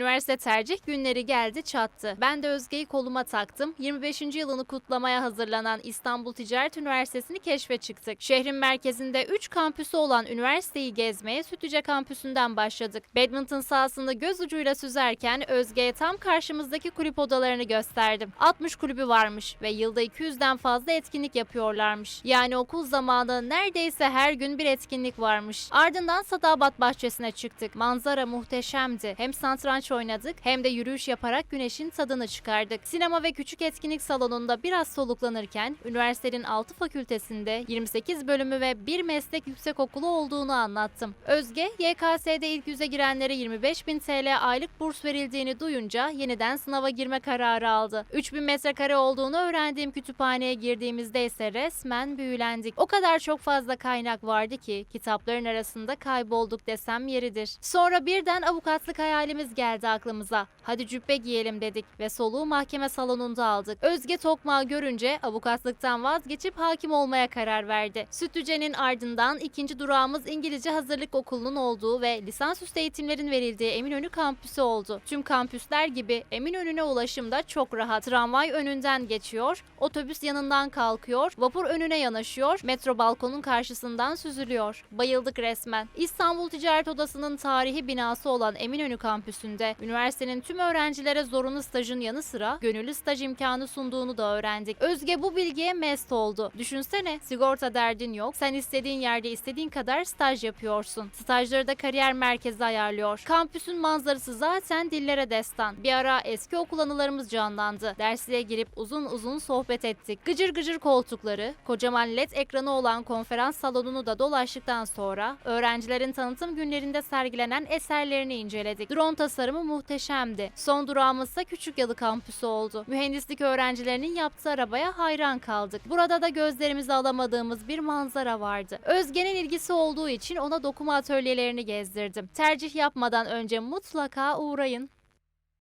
Üniversite tercih günleri geldi çattı. Ben de Özge'yi koluma taktım. 25. yılını kutlamaya hazırlanan İstanbul Ticaret Üniversitesi'ni keşfe çıktık. Şehrin merkezinde 3 kampüsü olan üniversiteyi gezmeye Sütlüce kampüsünden başladık. Badminton sahasını göz ucuyla süzerken Özge'ye tam karşımızdaki kulüp odalarını gösterdim. 60 kulübü varmış ve yılda 200'den fazla etkinlik yapıyorlarmış. Yani okul zamanı neredeyse her gün bir etkinlik varmış. Ardından Sadabat Bahçesi'ne çıktık. Manzara muhteşemdi. Hem oynadık hem de yürüyüş yaparak güneşin tadını çıkardık. Sinema ve küçük etkinlik salonunda biraz soluklanırken üniversitenin 6 fakültesinde 28 bölümü ve bir meslek yüksekokulu olduğunu anlattım. Özge, YKS'de ilk yüze girenlere 25 bin TL aylık burs verildiğini duyunca yeniden sınava girme kararı aldı. 3000 metrekare olduğunu öğrendiğim kütüphaneye girdiğimizde ise resmen büyülendik. O kadar çok fazla kaynak vardı ki kitapların arasında kaybolduk desem yeridir. Sonra birden avukatlık hayalimiz geldi aklımıza. Hadi cübbe giyelim dedik ve soluğu mahkeme salonunda aldık. Özge Tokmağı görünce avukatlıktan vazgeçip hakim olmaya karar verdi. Sütlüce'nin ardından ikinci durağımız İngilizce Hazırlık Okulu'nun olduğu ve lisansüstü eğitimlerin verildiği Eminönü kampüsü oldu. Tüm kampüsler gibi Eminönü'ne ulaşım da çok rahat. Tramvay önünden geçiyor, otobüs yanından kalkıyor, vapur önüne yanaşıyor, metro balkonun karşısından süzülüyor. Bayıldık resmen. İstanbul Ticaret Odası'nın tarihi binası olan Eminönü kampüsünde üniversitenin tüm öğrencilere zorunlu stajın yanı sıra gönüllü staj imkanı sunduğunu da öğrendik. Özge bu bilgiye mest oldu. Düşünsene sigorta derdin yok. Sen istediğin yerde istediğin kadar staj yapıyorsun. Stajları da kariyer merkezi ayarlıyor. Kampüsün manzarası zaten dillere destan. Bir ara eski okul anılarımız canlandı. Dersliğe girip uzun uzun sohbet ettik. Gıcır gıcır koltukları, kocaman led ekranı olan konferans salonunu da dolaştıktan sonra öğrencilerin tanıtım günlerinde sergilenen eserlerini inceledik. Drone tasarımı muhteşemdi. Son durağımızsa Küçük Yalı kampüsü oldu. Mühendislik öğrencilerinin yaptığı arabaya hayran kaldık. Burada da gözlerimizi alamadığımız bir manzara vardı. Özge'nin ilgisi olduğu için ona dokuma atölyelerini gezdirdim. Tercih yapmadan önce mutlaka uğrayın.